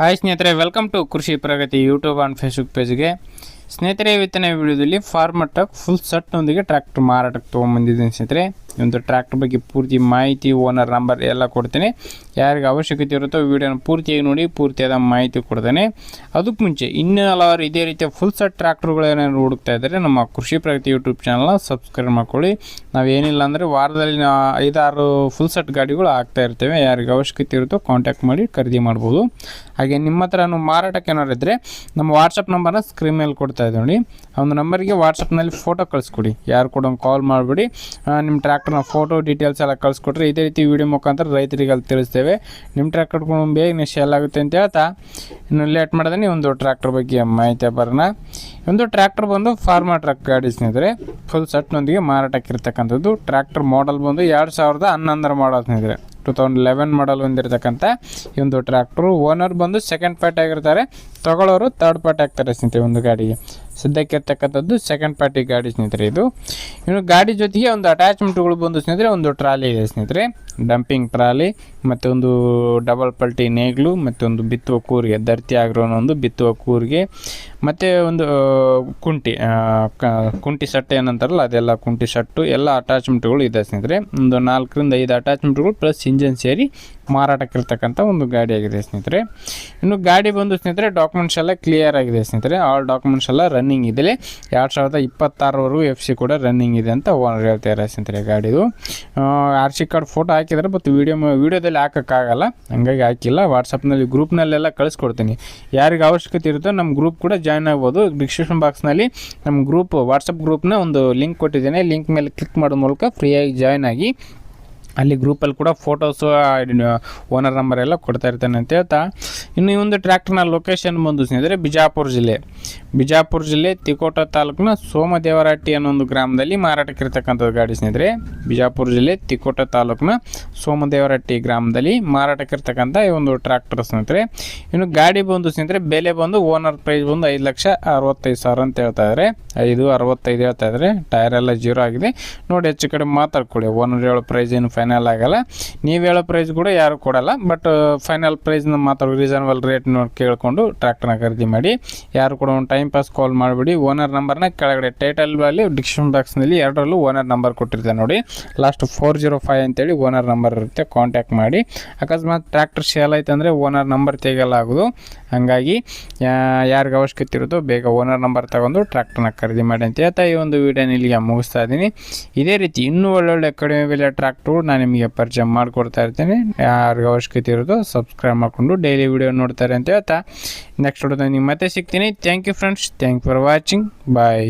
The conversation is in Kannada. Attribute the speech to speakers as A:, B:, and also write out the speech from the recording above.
A: ಹಾಯ್ ಸ್ನೇಹಿತರೆ welcome to Krishi Pragati YouTube and Facebook ಪೇಜ್ಗೆ ಸ್ನೇಹಿತರೆ, ಇವತ್ತಿನ ವಿಡಿಯೋದಲ್ಲಿ ಫಾರ್ಮರ್ ಟ್ರಕ್ ಫುಲ್ ಸಟ್ನೊಂದಿಗೆ ಟ್ರ್ಯಾಕ್ಟರ್ ಮಾರಾಟಕ್ಕೆ ತೊಗೊಂಬಂದಿದ್ದೀನಿ ಸ್ನೇಹಿತರೆ. ಒಂದು ಟ್ರ್ಯಾಕ್ಟರ್ ಬಗ್ಗೆ ಪೂರ್ತಿ ಮಾಹಿತಿ ಓನರ್ ನಂಬರ್ ಎಲ್ಲ ಕೊಡ್ತೇನೆ. ಯಾರಿಗೆ ಅವಶ್ಯಕತೆ ಇರುತ್ತೋ ವಿಡಿಯೋನ ಪೂರ್ತಿಯಾಗಿ ನೋಡಿ, ಪೂರ್ತಿಯಾದ ಮಾಹಿತಿ ಕೊಡ್ತೇನೆ. ಅದಕ್ಕೆ ಮುಂಚೆ ಇನ್ನೂ ಹಲವಾರು ಇದೇ ರೀತಿಯ ಫುಲ್ ಸೆಟ್ ಟ್ರ್ಯಾಕ್ಟರ್ಗಳು ಏನಾದ್ರು ಹುಡುಕ್ತಾ ಇದ್ದರೆ ನಮ್ಮ ಕೃಷಿ ಪ್ರಗತಿ ಯೂಟ್ಯೂಬ್ ಚಾನಲ್ನ ಸಬ್ಸ್ಕ್ರೈಬ್ ಮಾಡ್ಕೊಳ್ಳಿ. ನಾವೇನಿಲ್ಲ ಅಂದರೆ ವಾರದಲ್ಲಿ ಐದಾರು ಫುಲ್ ಸೆಟ್ ಗಾಡಿಗಳು ಆಗ್ತಾ ಇರ್ತೇವೆ. ಯಾರಿಗೆ ಅವಶ್ಯಕತೆ ಇರುತ್ತೋ ಕಾಂಟ್ಯಾಕ್ಟ್ ಮಾಡಿ ಖರೀದಿ ಮಾಡ್ಬೋದು. ಹಾಗೆ ನಿಮ್ಮ ಹತ್ರ ಮಾರಾಟಕ್ಕೆ ಏನಾರು ಇದ್ದರೆ ನಮ್ಮ ವಾಟ್ಸಪ್ ನಂಬರ್ನ ಸ್ಕ್ರೀನ್ ಮೇಲೆ ಕೊಡ್ತಾ ಇದ್ದೀವಿ ನೋಡಿ ಆ ಒಂದು ನಂಬರ್ಗೆ ವಾಟ್ಸಪ್ನಲ್ಲಿ ಫೋಟೋ ಕಳಿಸ್ಕೊಡಿ. ಯಾರು ಕೂಡ ಕಾಲ್ ಮಾಡಿಬಿಡಿ. ನಿಮ್ಮ ಟ್ರ್ಯಾಕ್ಟರ್ನ ಫೋಟೋ ಡೀಟೇಲ್ಸ್ ಎಲ್ಲ ಕಳಿಸ್ಕೊಟ್ರೆ ಇದೇ ರೀತಿ ವಿಡಿಯೋ ಮುಖಾಂತರ ರೈತರಿಗೆ ಅಲ್ಲಿ ತಿಳಿಸ್ತೇವೆ ನಿಮ್ಮ ಟ್ರ್ಯಾಕ್ಟರ್ ಬೇಗ ಶೇಲ್ ಆಗುತ್ತೆ ಅಂತ ಹೇಳ್ತಾ ಇನ್ನು ಲೇಟ್ ಮಾಡಿದ್ರೆ ಒಂದು ಟ್ರ್ಯಾಕ್ಟರ್ ಬಗ್ಗೆ ಮಾಹಿತಿ ಬರೋಣ. ಒಂದು ಟ್ರ್ಯಾಕ್ಟರ್ ಬಂದು ಫಾರ್ಮಾ ಟ್ರಕ್ ಗಾಡಿ ಸ್ನೇಹಿತರೆ ಫುಲ್ ಸೆಟ್ನೊಂದಿಗೆ ಮಾರಾಟಕ್ಕೆ ಇರ್ತಕ್ಕಂಥದ್ದು ಟ್ರ್ಯಾಕ್ಟರ್ ಮಾಡಲ್ ಬಂದು ಎರಡು ಸಾವಿರದ ಹನ್ನೊಂದರ ಮಾಡಲ್ ಸ್ನೇಹಿತರೆ. ಟೂ ತೌಸಂಡ್ ಲೆವೆನ್ ಮಾಡಲ್ ಹೊಂದಿರತಕ್ಕಂಥ ಈ ಒಂದು ಟ್ರ್ಯಾಕ್ಟ್ರು ಓನರ್ ಬಂದು ಸೆಕೆಂಡ್ ಪಾರ್ಟಿ ಆಗಿರ್ತಾರೆ. ತಗೊಳ್ಳೋರು ತರ್ಡ್ ಪಾರ್ಟಿ ಆಗ್ತಾರೆ ಸ್ನೇಹಿತರೆ ಒಂದು ಗಾಡಿಗೆ. ಸದ್ಯಕ್ಕೆ ಇರ್ತಕ್ಕಂಥದ್ದು ಸೆಕೆಂಡ್ ಪಾರ್ಟಿ ಗಾಡಿ ಸ್ನೇಹಿತರೆ ಇದು. ಇನ್ನು ಗಾಡಿ ಜೊತೆಗೆ ಒಂದು ಅಟ್ಯಾಚ್ಮೆಂಟ್ಗಳು ಬಂದು ಸ್ನೇಹಿತರೆ, ಒಂದು ಟ್ರಾಲಿ ಇದೆ ಸ್ನೇಹಿತರೆ. ಡಂಪಿಂಗ್ ಟ್ರಾಲಿ, ಮತ್ತು ಒಂದು ಡಬಲ್ ಪಲ್ಟಿ ನೇಗ್ಲು, ಮತ್ತು ಒಂದು ಬಿತ್ತುವ ಕೂರಿಗೆ, ಧರ್ತಿ ಆಗಿರೋ ಒಂದು ಬಿತ್ತುವ ಕೂರಿಗೆ, ಮತ್ತು ಒಂದು ಕುಂಟಿ ಕುಂಟಿ ಸಟ್ಟೆ ಏನಂತಾರಲ್ಲ, ಅದೆಲ್ಲ ಕುಂಟಿ ಸೆಟ್ಟು ಎಲ್ಲ ಅಟ್ಯಾಚ್ಮೆಂಟ್ಗಳು ಇದೆ ಸ್ನೇಹಿತರೆ. ಒಂದು ನಾಲ್ಕರಿಂದ ಐದು ಅಟ್ಯಾಚ್ಮೆಂಟ್ಗಳು ಪ್ಲಸ್ ಇಂಜನ್ ಸೇರಿ ಮಾರಾಟಕ್ಕಿರ್ತಕ್ಕಂಥ ಒಂದು ಗಾಡಿ ಆಗಿದೆ ಸ್ನೇಹಿತರೆ. ಇನ್ನು ಗಾಡಿ ಬಂದು ಸ್ನೇಹಿತರೆ ಡಾಕ್ಯುಮೆಂಟ್ಸ್ ಎಲ್ಲ ಕ್ಲಿಯರ್ ಆಗಿದೆ ಸ್ನೇಹಿತರೆ. ಆಲ್ ಡಾಕ್ಯುಮೆಂಟ್ಸ್ ಎಲ್ಲ ರನ್ನಿಂಗ್ ಇದೆ ಎರಡು ಸಾವಿರದ ಇಪ್ಪತ್ತಾರವರೆಗೂ ಎಫ್ ಸಿ ಕೂಡ ರನ್ನಿಂಗ್ ಇದೆ ಅಂತ ಓನರ್ ಹೇಳ್ತಾರೆ ಸ್ನೇಹಿತರೆ ಗಾಡಿದು. ಆರ್ ಸಿ ಕಾರ್ಡ್ ಫೋಟೋ ಹಾಕಿದರೆ ಬಟ್ ವೀಡಿಯೋ ವೀಡಿಯೋದಲ್ಲಿ ಹಾಕೋಕ್ಕಾಗಲ್ಲ. ಹಂಗಾಗಿ ಹಾಕಿಲ್ಲ. ವಾಟ್ಸಪ್ನಲ್ಲಿ ಗ್ರೂಪ್ನಲ್ಲೆಲ್ಲ ಕಳಿಸ್ಕೊಡ್ತೀನಿ. ಯಾರಿಗೆ ಅವಶ್ಯಕತೆ ಇರುತ್ತೋ ನಮ್ಮ ಗ್ರೂಪ್ ಕೂಡ ಜಾಯ್ನ್ ಆಗ್ಬೋದು. ಡಿಸ್ಕ್ರಿಪ್ಷನ್ ಬಾಕ್ಸ್ನಲ್ಲಿ ನಮ್ಮ ಗ್ರೂಪ್ ವಾಟ್ಸಪ್ ಗ್ರೂಪ್ನ ಒಂದು ಲಿಂಕ್ ಕೊಟ್ಟಿದ್ದೇನೆ. ಲಿಂಕ್ ಮೇಲೆ ಕ್ಲಿಕ್ ಮಾಡೋ ಮೂಲಕ ಫ್ರೀಯಾಗಿ ಜಾಯ್ನ್ ಆಗಿ ಅಲ್ಲಿ ಗ್ರೂಪಲ್ಲಿ ಕೂಡ ಫೋಟೋಸು ಓನರ್ ನಂಬರ್ ಎಲ್ಲ ಕೊಡ್ತಾ ಇರ್ತಾನೆ ಅಂತ ಹೇಳ್ತಾ. ಇನ್ನು ಈ ಒಂದು ಟ್ರ್ಯಾಕ್ಟರ್ನ ಲೊಕೇಶನ್ ಬಂದು ಸ್ನೇಹಿತರೆ ಬಿಜಾಪುರ ಜಿಲ್ಲೆ. ಬಿಜಾಪುರ ಜಿಲ್ಲೆ ತಿಕೋಟ ತಾಲೂಕಿನ ಸೋಮದೇವರಹಟ್ಟಿ ಅನ್ನೋ ಒಂದು ಗ್ರಾಮದಲ್ಲಿ ಮಾರಾಟಕ್ಕೆ ಇರತಕ್ಕಂಥದ್ದು ಗಾಡಿ ಸ್ನೇಹಿತರೆ. ಬಿಜಾಪುರ ಜಿಲ್ಲೆ ತಿಕೋಟ ತಾಲೂಕಿನ ಸೋಮದೇವರಹಟ್ಟಿ ಗ್ರಾಮದಲ್ಲಿ ಮಾರಾಟಕ್ಕೆ ಮಾರಾಟಕ್ಕಿರ್ತಕ್ಕಂಥ ಈ ಒಂದು ಟ್ರ್ಯಾಕ್ಟರ್ ಸ್ನೇಹಿತರೆ. ಇನ್ನು ಗಾಡಿ ಬಂದು ಸ್ನೇಹಿತರೆ ಬೆಲೆ ಬಂದು ಓನರ್ ಪ್ರೈಸ್ ಬಂದು ಐದು ಲಕ್ಷ ಅರವತ್ತೈದು ಸಾವಿರ ಅಂತ ಹೇಳ್ತಾ ಇದ್ದಾರೆ ಐದು, ಅರವತ್ತೈದು ಹೇಳ್ತಾ ಇದ್ದಾರೆ ಟೈರ್ ಎಲ್ಲ ಜೀರೋ ಆಗಿದೆ. ನೋಡಿ ಹೆಚ್ಚು ಕಡಿಮೆ ಮಾತಾಡ್ಕೊಳ್ಳಿ. ಓನರ್ ಹೇಳೋ ಪ್ರೈಸ್ ಏನು ಫೈನಲ್ ಆಗಲ್ಲ. ನೀವು ಹೇಳೋ ಪ್ರೈಸ್ ಕೂಡ ಯಾರು ಕೊಡಲ್ಲ. ಬಟ್ ಫೈನಲ್ ಪ್ರೈಸ್ನ ಮಾತಾಡೋ ರೀಸನಬಲ್ ರೇಟ್ ಕೇಳಿಕೊಂಡು ಟ್ರ್ಯಾಕ್ಟರ್ನ ಖರೀದಿ ಮಾಡಿ. ಯಾರು ಕೂಡ ಒಂದು ಟೈಮ್ ಪಾಸ್ ಕಾಲ್ ಮಾಡಿಬಿಡಿ. ಓನರ್ ನಂಬರ್ನ ಕೆಳಗಡೆ ಟೈಟಲ್ ಅಲ್ಲಿ ಡಿಸ್ಕ್ರಿಪ್ಷನ್ ಬಾಕ್ಸ್ನಲ್ಲಿ ಎರಡರಲ್ಲೂ ಓನರ್ ನಂಬರ್ ಕೊಟ್ಟಿರ್ತಾರೆ ನೋಡಿ. ಲಾಸ್ಟ್ ಫೋರ್ ಜೀರೋ ಫೈವ್ ಅಂತೇಳಿ ಓನರ್ ನಂಬರ್ ಇರುತ್ತೆ ಕಾಂಟ್ಯಾಕ್ಟ್ ಮಾಡಿ. ಅಕಸ್ಮಾತ್ ಟ್ರ್ಯಾಕ್ಟರ್ ಸೇಲ್ ಆಯ್ತು ಅಂದರೆ ಓನರ್ ನಂಬರ್ ತೆಗೆಯಲಾಗೋದು ಹಾಗಾಗಿ ಯಾರಿಗೆ ಅವಶ್ಯಕತೆ ಇರುತ್ತೋ ಬೇಗ ಓನರ್ ನಂಬರ್ ತಗೊಂಡು ಟ್ರ್ಯಾಕ್ಟರ್ನ ಖರೀದಿ ಮಾಡಿ ಅಂತ ಹೇಳ್ತಾ ಈ ಒಂದು ವಿಡಿಯೋನ ಇಲ್ಲಿಗೆ ಮುಗಿಸ್ತಾ ಇದ್ದೀನಿ. ಇದೇ ರೀತಿ ಇನ್ನೂ ಒಳ್ಳೊಳ್ಳೆ ಕಡಿಮೆ ಬೆಲೆ ಟ್ರ್ಯಾಕ್ಟ್ರು ನಾನು ನಿಮಗೆ ಪರಿಚಯ ಮಾಡಿಕೊಡ್ತಾ ಇರ್ತೀನಿ. ಯಾರಿಗೆ ಅವಶ್ಯಕತೆ ಇರೋದು ಸಬ್ಸ್ಕ್ರೈಬ್ ಮಾಡಿಕೊಂಡು ಡೈಲಿ ವಿಡಿಯೋ ನೋಡ್ತಾರೆ ಅಂತ ಹೇಳ್ತಾ ನೆಕ್ಸ್ಟ್ ವಿಡಿಯೋದಲ್ಲಿ ನಿಮ್ಗೆ ಮತ್ತೆ ಸಿಗ್ತೀನಿ. Thank you friends thank for watching bye